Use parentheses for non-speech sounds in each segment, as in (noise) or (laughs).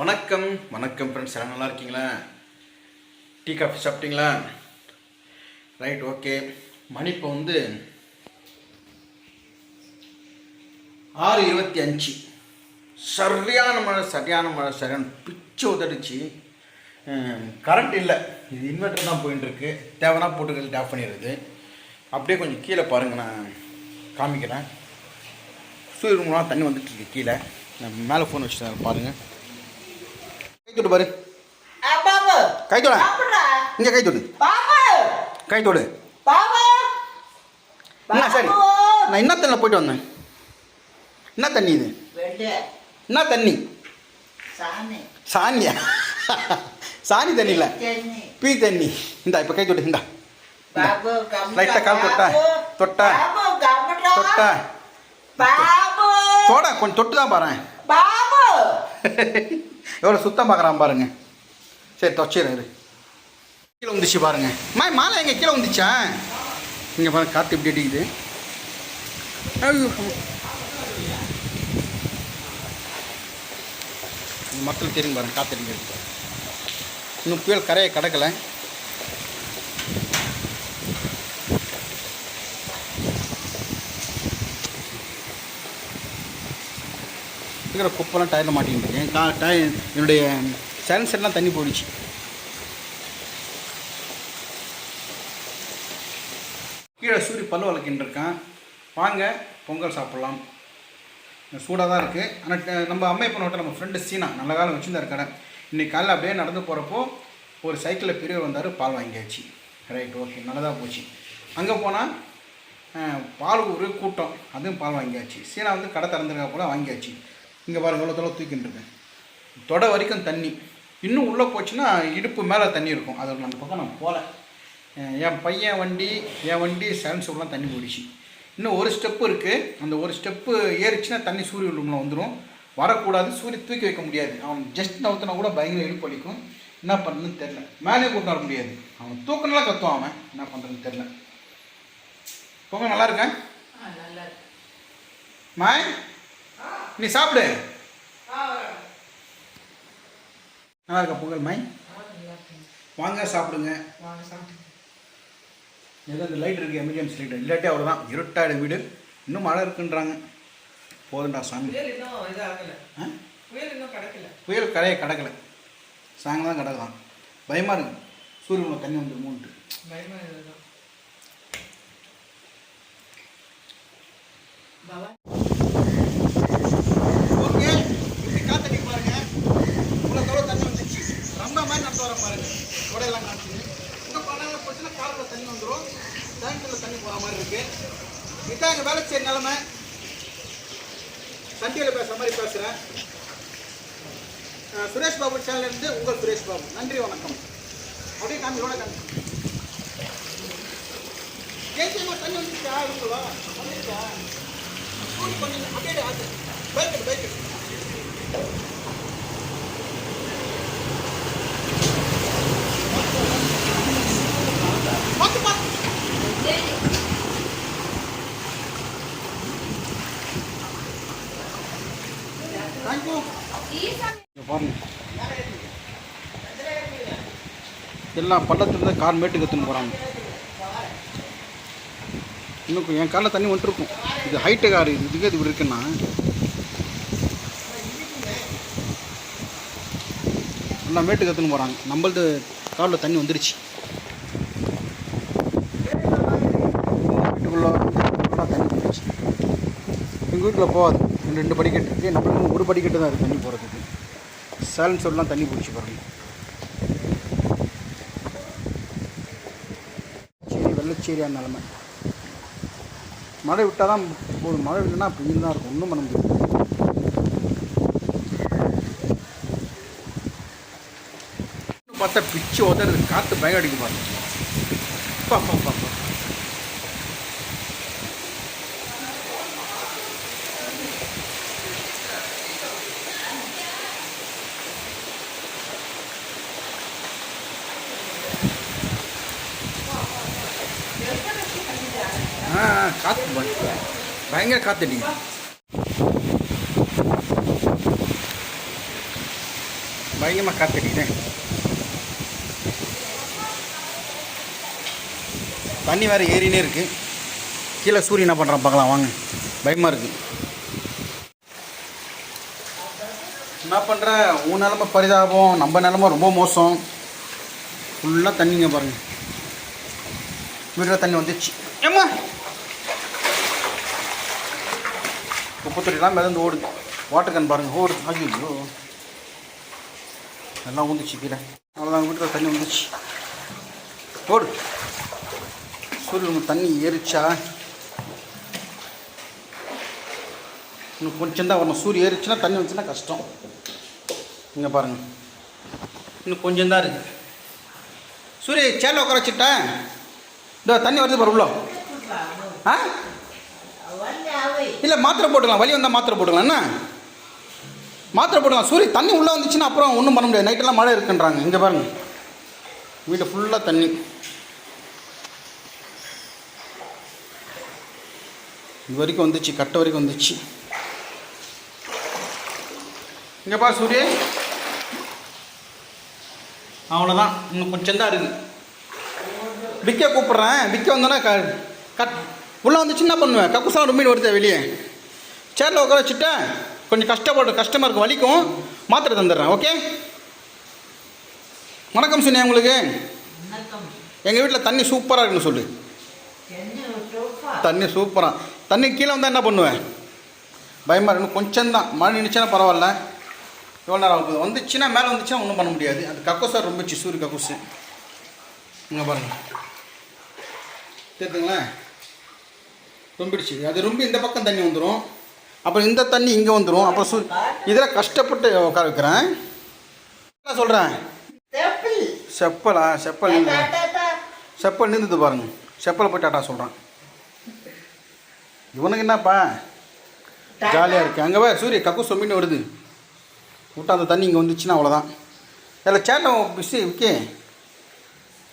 வணக்கம். வணக்கம் ஃப்ரெண்ட்ஸ் எல்லாம் நல்லா இருக்கீங்களா? டீ காஃபி சாப்பிட்டீங்களா? ரைட் ஓகே மணி இப்போ வந்து ஆறு இருபத்தி அஞ்சு. சரியான மழை சரியான மழை சரியான பிச்சு உதடிச்சு. கரண்ட் இல்லை. இது இன்வெர்டர் தான் போயின்னு இருக்கு தேவைன்னா போட்டு ஆஃப் பண்ணிடுறது. அப்படியே கொஞ்சம் கீழே பாருங்கள் நான் காமிக்கிறேன். சூரியன் தண்ணி வந்துட்டு இருக்கு கீழே. நான் மேலே ஃபோன் வச்சுருந்தேன் பாருங்கள் கை தொடு பாரு. கை தொட. இங்கே கை தொடு. கை தொடு. என்ன சரி. நான் என்ன தண்ணியில் போயிட்டு வந்தேன்? என்ன தண்ணி இது? என்ன தண்ணி? சாணியா? சாணி தண்ணி இல்லை. பீ தண்ணி. இந்தா இப்போ கை தொடு இந்தா. கால் தொட்டா? தொட்டா? தொட்டா. தொட கொஞ்சம் தொட்டு. தான் பாரு (laughs) எவ்வளோ சுத்தம் பார்க்குறான் பாருங்க. சரி தொச்சிடுறேன் கீழே வந்துச்சு பாருங்க. மா மாலை எங்கே கீழே வந்துச்சா இங்கே பாருங்க காற்று இப்படி அடிக்குது. மக்கள் தெரியும் பாருங்க காற்று அடிக்கிறது. இன்னும் புயல் கரையை கடக்கலை. இருக்கிற குப்பெல்லாம் டயரில் மாட்டிக்கிட்டு கா டய என்னுடைய சைலன்சர்லாம் தண்ணி போயிடுச்சு. கீழே சூரிய பல்லு வளர்க்கின்னு இருக்கான். வாங்க பொங்கல் சாப்பிட்லாம். சூடாக தான் இருக்குது ஆனால் நம்ம அம்மையப்பன் ஹோட்டல் நம்ம ஃப்ரெண்டு சீனா நல்ல காலம் வச்சுருந்தா கடை. இன்றைக்கி காலையில் அப்படியே நடந்து போகிறப்போ ஒரு சைக்கிளில் பெரியவர் வந்தார் பால் வாங்கியாச்சு. ரைட் ஓகே நல்லதாக போச்சு. அங்கே போனால் பால் ஒரு கூட்டம் அதுவும் பால் வாங்கியாச்சு. சீனா வந்து கடை திறந்துருக்கா போல் வாங்கியாச்சு. இங்கே பாருங்க எவ்வளோ தொலை தூக்கிட்டு இருக்கேன் தொட வரைக்கும் தண்ணி. இன்னும் உள்ளே போச்சுன்னா இடுப்பு மேலே தண்ணி இருக்கும். அது அந்த பக்கம் நான் போகல என் பையன் வண்டி என் வண்டி சயின்ஸுக்குலாம் தண்ணி போயிடுச்சு. இன்னும் ஒரு ஸ்டெப்பு இருக்குது அந்த ஒரு ஸ்டெப்பு ஏறிச்சுன்னா தண்ணி சூரிய ரூமில் வந்துடும் வரக்கூடாது. சூரிய தூக்கி வைக்க முடியாது. அவன் ஜஸ்ட் நவுத்தினா கூட பயங்கர இழுப்பு அடிக்கும் என்ன பண்ணுறதுன்னு தெரில மேலே கூட்டு வர முடியாது. அவன் தூக்கினாலாம் கத்துவான் அவன். என்ன பண்ணுறதுன்னு தெரில பொங்க நல்லா இருக்கேன். மாய்? நீ சாப்பிடு. நல்லா இருக்கா பொங்கல் மாய். வாங்க சாப்பிடுங்க. ஏதோ இந்த லைட் இருக்குது எமர்ஜென்சி லைட். இல்லாட்டி அவ்வளோதான் இருட்டாயிடும் வீடு. இன்னும் மழை இருக்குன்றாங்க. போதுண்டா சாமி. புயல் கரையை கடக்கலை. சாயங்காலம் தான் கிடக்கலாம். பயமாக இருக்கு. சூரியனில் தண்ணி வந்து மூன்ட்டு பயமா இதுதான் ஓகே இப்படி காத்தடி பாருங்க இவ்வளோ தூரம் தண்ணி வந்துச்சு ரொம்ப மாதிரி நடந்து வர பாருங்க எல்லாம் காட்டுது. இந்த படம் போச்சுன்னா காலில் தண்ணி வந்துடும் டேங்கில் தண்ணி போகிற மாதிரி இருக்கு. இதான் எங்கள் வேலை செய்ய நிலமை. சண்டியில் பேசுகிற மாதிரி பேசுகிறேன் சுரேஷ் பாபு சேனல்லேருந்து உங்கள் சுரேஷ் பாபு. நன்றி வணக்கம். அப்படியே காமி ரோட காமி ஜெயிச்சமா தண்ணி வந்துருச்சா? இவங்களா? வந்துச்சா ஸ்கூல் பண்ணி அப்படியே ஆச்சு. பைக் பைக் பார்த்து பார்த்து தேங்க்யூ பாருங்க எல்லாம் பள்ளத்துலேருந்து கார் மேட்டுக்கு எடுத்துன்னு போகிறாங்க இன்னும் என் காலில் தண்ணி வந்துருக்கும். இது ஹைட்டு கார் இது இதுக்கு இது இப்படி இருக்குன்னா? எல்லாம் மேட்டுக்கு எடுத்துன்னு போகிறாங்க நம்மளது காலில் தண்ணி வந்துடுச்சு வீட்டுக்குள்ளே தண்ணி வந்துருச்சு எங்கள் வீட்டில் போகாது. ரெண்டு ரெண்டு படிக்கட்டு இருக்குது நம்மளுக்கு ஒரு படிக்கட்டு தான் இருக்குது தண்ணி போகிறதுக்கு சேலன் சொல்லலாம் தண்ணி பிடிச்சி பாருங்க. சரி வெள்ளச்சேரியான நிலமை மழை விட்டால் தான் போதும் மழை இல்லைன்னா அப்படி தான் இருக்கும். ஒன்றும் பண்ண முடியாது. பார்த்தா பிச்சு உதறது காற்று பயம் அடிக்க பாருங்க. அப்பா பா. காற்று பயங்கர காற்று அடிக்குது. பயங்கரமாக காத்தடிக்குது தண்ணி வேறு ஏறினே இருக்குது கீழே சூரியன் என்ன பண்ணுறான் பார்க்கலாம் வாங்க. பயமாக இருக்குது என்ன பண்ணுற உன் நிலமை பரிதாபம் நம்ம நிலமை ரொம்ப மோசம். ஃபுல்லாக தண்ணிங்க பாருங்கள் வீட்டில் தண்ணி வந்துச்சு. ஏம்மா? குப்பத்தொட்டிலாம் மிதந்து ஓடுது. வாட்டர் கேன் பாருங்கள் ஓடுது. ஐயோ எல்லாம் ஊந்துச்சு கீழே. அவ்வளோதான் வீட்டில் தண்ணி வந்துச்சு. ஓடு. சூரியன் தண்ணி ஏறிச்சா? இன்னும் கொஞ்சம் தான் வரணும். சூரியன் ஏறிச்சுன்னா தண்ணி வந்துச்சுன்னா கஷ்டம். இங்கே பாருங்கள் இன்னும் கொஞ்சம் தான் இருக்குது சூரிய சேலை உட்கார வச்சுட்டேன். இந்த தண்ணி வருது பாரு உள்ள. ஆ? இல்லை மாத்திரை போட்டுக்கலாம். வலி வந்தால் மாத்திரை போட்டுக்கலாம். என்ன? மாத்திரை போட்டுக்கலாம். சூரிய தண்ணி உள்ளே வந்துச்சுன்னா அப்புறம் ஒன்றும் பண்ண முடியாது. நைட்டெல்லாம் மழை இருக்குன்றாங்க. இங்கே பாருங்க. வீடு ஃபுல்லாக தண்ணி. இது வரைக்கும் வந்துச்சு. கட்டை வரைக்கும் வந்துச்சு. இங்கேப்பா சூரிய. அவ்வளோதான் இன்னும் கொஞ்சம் தான் இருக்குது விற்க கூப்பிட்றேன். விற்க வந்தோன்னா க கட் உள்ளே வந்துச்சு என்ன பண்ணுவேன். கக்குசா ஒரு மீன் வருது வெளியே. சேரில் உட்கார வச்சுட்டேன் கொஞ்சம் கஷ்டப்பட்டு கஷ்டமாக வலிக்கும். மாத்திரை தந்துடுறேன் ஓகே வணக்கம் சொன்னேன் உங்களுக்கு. எங்கள் வீட்டில் தண்ணி சூப்பராக இருக்குன்னு சொல்லு. தண்ணி சூப்பராக தண்ணி கீழே வந்தால் என்ன பண்ணுவேன்? பயமாக இருக்கணும் கொஞ்சம் தான் மழை நினைச்சுன்னா பரவாயில்ல. எவ்வளோ நேரம் ஆகுது? வந்துச்சுன்னா மேலே வந்துச்சுன்னா ஒன்றும் பண்ண முடியாது. அது கக்கூசா ரொம்பிச்சு சூரிய கக்கூசு. இங்கே பாருங்க. தெரியுதுங்களா ரொம்பிடுச்சு. அது ரொம்ப இந்த பக்கம் தண்ணி வந்துடும் அப்புறம் இந்த தண்ணி இங்கே வந்துடும் அப்புறம் சூ இதில் கஷ்டப்பட்டு உட்கார வைக்கிறேன். என்ன சொல்கிறேன் செப்பலா. செப்பல். செப்பல் நின்றுது பாருங்க. செப்பலை போய் டாட்டா சொல்கிறான் இவனுக்கு என்னப்பா? ஜாலியாக இருக்கு. அங்கே வே சூரிய கக்கு சொம்மின்னு வருது. விட்டா அந்த தண்ணி இங்கே வந்துச்சுன்னா அவ்வளோதான் அதில் சேரில் பிஸி விக்கே.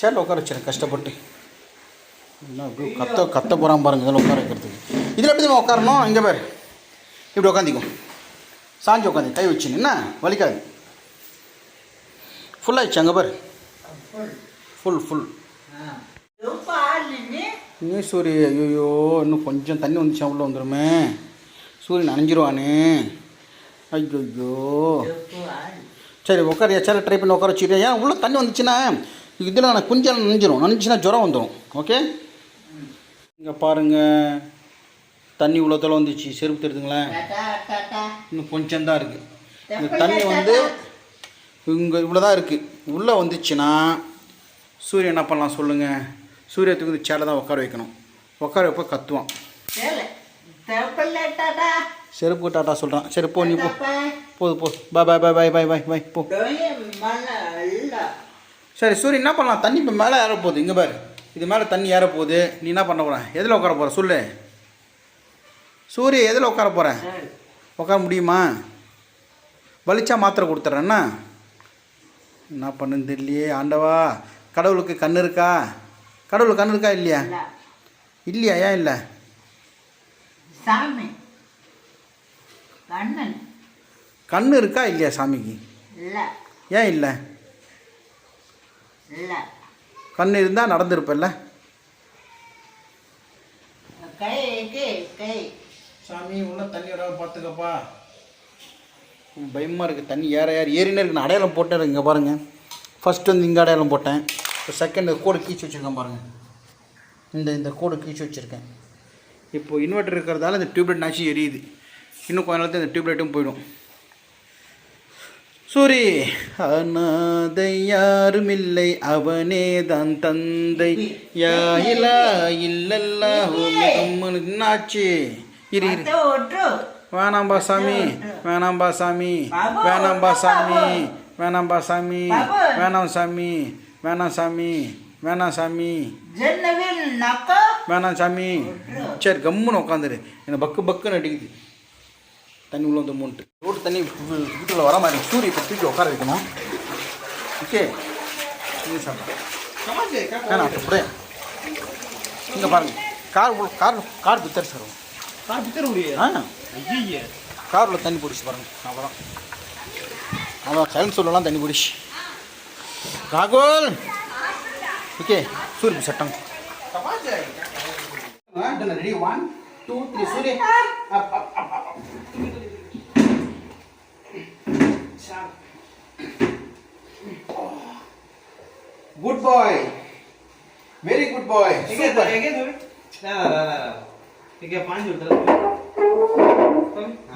சேரில் உட்கார வச்சிருக்கேன் கஷ்டப்பட்டு. என்ன கத்த கத்த போகிறான் பாருங்க இதில் உட்கார வைக்கிறதுக்கு. இதில் எப்படி நம்ம உட்காரணும்? இங்கே பேர். இப்படி உட்காந்திக்கும் சாஞ்சி உட்காந்து கை வச்சுன்னு என்ன? வலிக்காது. ஃபுல்லாக ஆயிடுச்சு அங்கே பாரு. ஃபுல் ஃபுல் இன்னும் சூரிய ஐயோ இன்னும் கொஞ்சம் தண்ணி வந்துச்சா உள்ளே வந்துடுமே சூரியன் நனைஞ்சிருவானே ஐயோ சரி உட்காரியா? சரி ட்ரை பண்ணி உட்கார வச்சுக்கிறியா? ஏன் உள்ளே தண்ணி வந்துச்சுன்னா இதில் நான் குஞ்சல் நனைஞ்சிரும். நனைஞ்சுன்னா ஜுரம் வந்துடும் ஓகே இங்கே பாருங்கள் தண்ணி இவ்வளோ தொலை வந்துச்சு. செருப்பு தெரியுதுங்களேன் இன்னும் கொஞ்சம் தான் இருக்குது இந்த தண்ணி வந்து இங்கே இவ்வளோ தான் இருக்குது உள்ளே வந்துச்சுன்னா சூரியன் என்ன பண்ணலாம் சொல்லுங்கள் சூரியத்துக்கு வந்து சேலை தான் உட்கார வைக்கணும். உட்கார வைப்ப கத்துவான். செருப்பு டாட்டா சொல்கிறான் சரி போ நீ போ. போது போ. பாய் பாய் பாய் பாய் பாய் பாய் பாய் போ சரி சூரியன் என்ன பண்ணலாம்? தண்ணி இப்போ மேலே ஏற போகுது. இங்கே பாரு. இது மேலே தண்ணி ஏற போகுது. நீ என்ன பண்ண போகிற எதில் உட்கார போகிற சொல்லு. சூரிய எதில் உட்கார போகிற சரி. உட்கார முடியுமா? வலிச்சா மாத்திரை கொடுத்துட்றேன்னா என்ன? பண்ணுன்னு தெரியலையே. ஆண்டவா கடவுளுக்கு கண் இருக்கா? கடவுளுக்கு கண் இருக்கா இல்லையா? இல்ல. இல்லையா? ஏன் இல்லை? சாமி. கண்ணன் கண் இருக்கா இல்லையா சாமிக்கு? ஏன் இல்லை? இல்ல. கண் இருந்தால் நடந்திருப்பல்ல கை கை கை. சாமி உள்ள தண்ணி வர பார்த்துக்கப்பா பயமாக இருக்குது தண்ணி ஏற ஏற. ஏறினே இருக்கு. நான் அடையாளம் போட்டேன். இங்கே பாருங்கள் ஃபஸ்ட்டு வந்து இங்கே அடையாளம் போட்டேன். இப்போ செகண்ட் கோடு கீச்சு வச்சுருக்கேன் பாருங்கள் இந்த இந்த கோடு கீச்சு வச்சுருக்கேன். இப்போ இன்வெர்டர் இருக்கிறதால இந்த டியூப்லைட் நாச்சு எரியுது. இன்னும் கொஞ்ச நேரத்தில் இந்த டியூப்லைட்டும் போயிடும். சூரி. அநாதை யாரும் இல்லை அவனே தான் தந்தை. யா இல்லா இல்லல்லா என்னாச்சு இரு இரு. வேணாம்பா சாமி வேணாம்பா சாமி வேணாம்பா சாமி வேணாம்பா சாமி வேணாம் சாமி வேணாம் சாமி வேணாம் சாமி. வேணாம் சாமி. சரி கம்முன்னு உட்காந்துரு எனக்கு பக்கு பக்குன்னு அடிக்குது. தண்ணி உள்ள வந்து மூன்ட்டு ரோட்டு தண்ணி வீட்டில் வர மாதிரி சூரிய இப்போ தூக்கி உட்கார வைக்கணும். ஓகே. இது சாப்பிட்றேன் அப்படியே இங்கே பாருங்க. கார் கார் கார் பித்தர் சார். கார் பித்தர ஆ. காரில் தண்ணி பிடிச்சி பாருங்க. அவ்வளோதான் அவன் சைலண்ட் சொல்லலாம் தண்ணி குடிச்சு ராகுல்! ஓகே. சூரிய சட்டம். Ready one two three Surya. Boy very good boy ठीक है तो आगे ना ना ना ठीक है पाँच उधर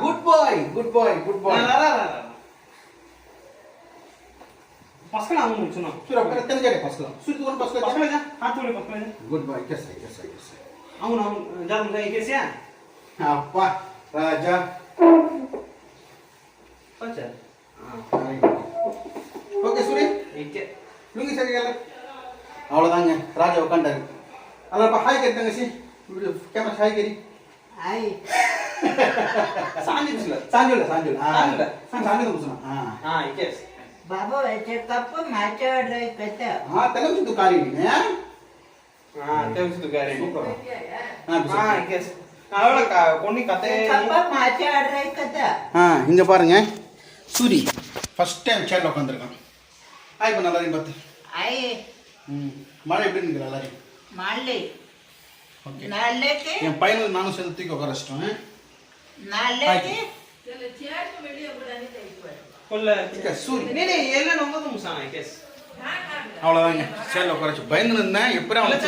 good boy good boy good boy ना ना ना पस्कल आऊँ मुझे सुनो। सुर अब अपने तेरे जगह पस्कल सुर तू कौन पस्कल पस्कल जा। हाथ तूने पस्कल जा। गुड बॉय कैसे कैसे कैसे आऊँ ना जा तुम जाइए कैसे हाँ। पा राजा। अच्छा ओके सुरे लुंगी सर क्या அவ்வளோதாங்க ராஜா உட்காண்டாரு அதான் இப்போ ஹாய் கறி தங்கச்சி. Camera hi. கறி ஹாய் சாஞ்சி குசல சாஞ்சி இல்லை சாஞ்சி இல்லை சாஞ்சி குசலாம் ஆ. எஸ் బాబు వచ్చేటప్పు మాట్లాడు పెట్టావు తెలుసు దుకాణి తెలుసు ஆ இங்க பாருங்க. சூரி. ஃபர்ஸ்ட் டைம் சேர்ல உட்காந்துருக்கான் ஆய் இப்போ நல்லா பார்த்து ஆய் மழை எப்படி இருக்குது எல்லாரையும்? மழை நாளைக்கு என் பையனை நானும் சேர்ந்து தூக்கி உட்கார வச்சிட்டேன் நாளைக்கு அவ்வளோதாங்க சேரில் உட்காரச்சு பயந்துருந்தேன் எப்படி அவளை